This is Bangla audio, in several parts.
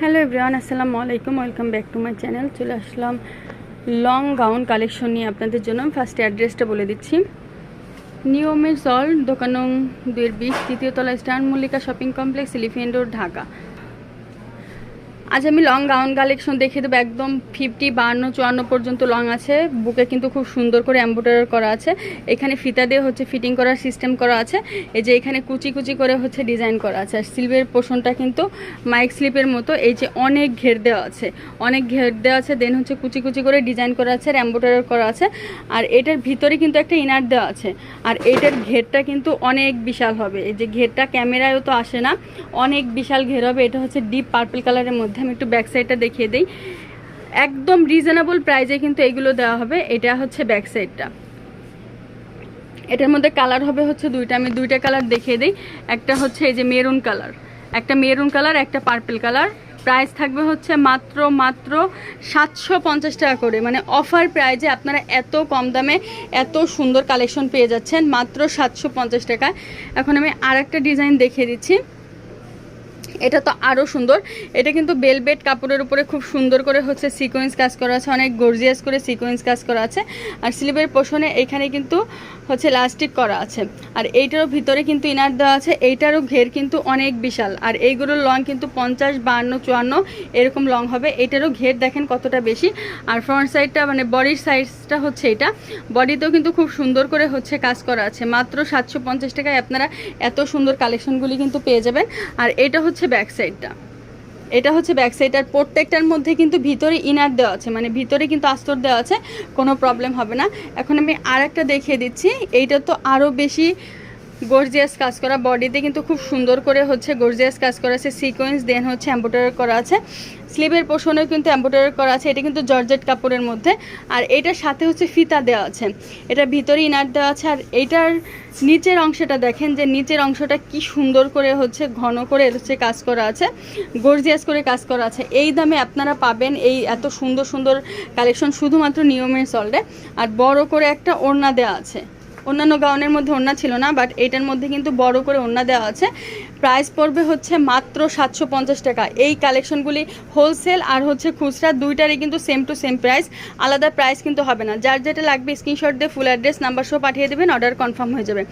হ্যালো এভরিওয়ান আসসালামু আলাইকুম welcome back to my channel চলে আসলাম লং গাউন কালেকশন নিয়ে আপনাদের জন্য। ফার্স্ট অ্যাড্রেসটা বলে দিচ্ছি। নিয়মের সল দোকানং দুয়ের বিশ, তৃতীয় তলা star Mallika shopping complex elephant road Dhaka. আজ আমি লং গাউন কালেকশন দেখিয়ে দেবো, একদম ফিফটি বান্ন, চুয়ান্ন পর্যন্ত লং আছে। বুকে কিন্তু খুব সুন্দর করে এম্ব্রয়ডারি করা আছে। এখানে ফিতা দিয়ে হচ্ছে ফিটিং করার সিস্টেম করা আছে। এই যে এখানে কুচি কুচি করে হচ্ছে ডিজাইন করা আছে। আর স্লিপের পোষণটা কিন্তু মাইক স্লিপের মতো। এই যে অনেক ঘের দেওয়া আছে। অনেক ঘের দেওয়া আছে দেন হচ্ছে কুচি কুচি করে ডিজাইন করা আছে আর এম্ব্রয়ডারি করা আছে। আর এটার ভিতরে কিন্তু একটা ইনার দেওয়া আছে। আর এটার ঘেরটা কিন্তু অনেক বিশাল হবে। এই যে ঘেরটা ক্যামেরায়ও তো আসে না। অনেক বিশাল ঘের হবে। এটা হচ্ছে ডিপ পার্পল কালারের মধ্যে। আমি একটু ব্যাক সাইডটা দেখিয়ে দিই। একদম রিজনেবল প্রাইজে কিন্তু এগুলো দেওয়া হবে। এটা হচ্ছে ব্যাক সাইডটা এটার মধ্যে কালার হবে হচ্ছে দুইটা। আমি দুইটা কালার দেখিয়ে দিই। একটা হচ্ছে এই যে মেরুন কালার একটা মেরুন কালার একটা পার্পল কালার প্রাইস থাকবে হচ্ছে মাত্র মাত্র সাতশো পঞ্চাশ টাকা করে। মানে অফার প্রাইজে আপনারা এত কম দামে এত সুন্দর কালেকশন পেয়ে যাচ্ছেন। মাত্র সাতশো পঞ্চাশ টাকায়। এখন আমি আর একটা ডিজাইন দেখিয়ে দিচ্ছি। এটা তো আরও সুন্দর। এটা কিন্তু বেলবেট কাপড়ের উপরে খুব সুন্দর করে হচ্ছে সিকোয়েন্স কাজ করা আছে, অনেক গর্জিয়াস করে সিকোয়েন্স কাজ করা আছে। আর স্লিভের পোষণে এখানে কিন্তু হচ্ছে লাস্টিক করা আছে। আর এইটারও ভিতরে কিন্তু ইনার দেওয়া আছে, এইটারও ঘের কিন্তু অনেক বিশাল। আর এইগুলোর লং কিন্তু পঞ্চাশ বাহান্ন চুয়ান্ন এরকম লং হবে। এইটারও ঘের দেখেন কতটা বেশি। আর ফ্রন্ট সাইডটা মানে বডির সাইজটা হচ্ছে এটা। বডিতেও কিন্তু খুব সুন্দর করে হচ্ছে কাজ করা আছে। মাত্র সাতশো পঞ্চাশ টাকায় আপনারা এত সুন্দর কালেকশনগুলি কিন্তু পেয়ে যাবেন। আর এটা হচ্ছে ব্যাক সাইডটা এটা হচ্ছে ব্যাক সাইড আর প্রত্যেকটার মধ্যে কিন্তু ভিতরে ইনার দেওয়া আছে মানে ভিতরে কিন্তু আস্তর দেওয়া আছে, কোনো প্রবলেম হবে না। এখন আমি আর একটা দেখিয়ে দিচ্ছি, এইটা তো আরও বেশি গর্জিয়াস কাজ করা বডিতে কিন্তু খুব সুন্দর করে হচ্ছে গর্জিয়াস কাজ করা আছে সিকোয়েন্স দেন হচ্ছে এম্ব্রয়ডারি করা আছে। স্লিভের পোষণেও কিন্তু এম্ব্রয়ডারি করা আছে, এটা কিন্তু জর্জেট কাপড়ের মধ্যে। আর এটার সাথে হচ্ছে ফিতা দেওয়া আছে। এটা ভিতরে ইনার দেওয়া আছে, আর এইটার নিচের অংশটা দেখেন যে নিচের অংশটা কি সুন্দর করে হচ্ছে ঘন করে হচ্ছে কাজ করা আছে গর্জিয়াস করে কাজ করা আছে। এই দামে আপনারা পাবেন এই এত সুন্দর সুন্দর কালেকশন শুধুমাত্র নিয়মের সল্টে আর বড় করে একটা ওড়না দেওয়া আছে। অন্যান্য গাউনের মধ্যে ওড়না ছিল না বাট এটার মধ্যে কিন্তু বড় করে ওড়না দেওয়া আছে। প্রাইস পড়বে হচ্ছে মাত্র সাতশো পঞ্চাশ টাকা। এই কালেকশনগুলি হোলসেল আর হচ্ছে খুচরা দুইটারই কিন্তু সেম টু সেম প্রাইস আলাদা প্রাইস কিন্তু হবে না। যার যেটা লাগবে স্ক্রিনশট দিয়ে ফুল অ্যাড্রেস নাম্বার সহ পাঠিয়ে দেবেন অর্ডার কনফার্ম হয়ে যাবে।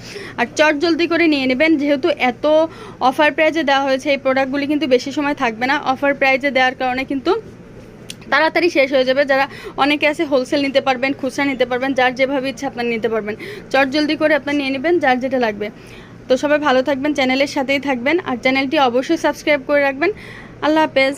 আর চট জলদি করে নিয়ে নেবেন, যেহেতু এত অফার প্রাইজে দেওয়া হয়েছে, এই প্রোডাক্টগুলি কিন্তু বেশি সময় থাকবে না। অফার প্রাইজে দেওয়ার কারণে কিন্তু তাড়াতাড়ি শেষ হয়ে যাবে। যারা অনেকে আছে হোলসেল নিতে পারবেন, খুচরা নিতে পারবেন, যার যেভাবে ইচ্ছা আপনার নিতে পারবেন। চট জলদি করে আপনার নিয়ে নেবেন, যার যেটা লাগবে। তো সবাই ভালো থাকবেন চ্যানেলের সাথেই থাকবেন। আর চ্যানেলটি অবশ্যই সাবস্ক্রাইব করে রাখবেন। আল্লাহ হাফেজ।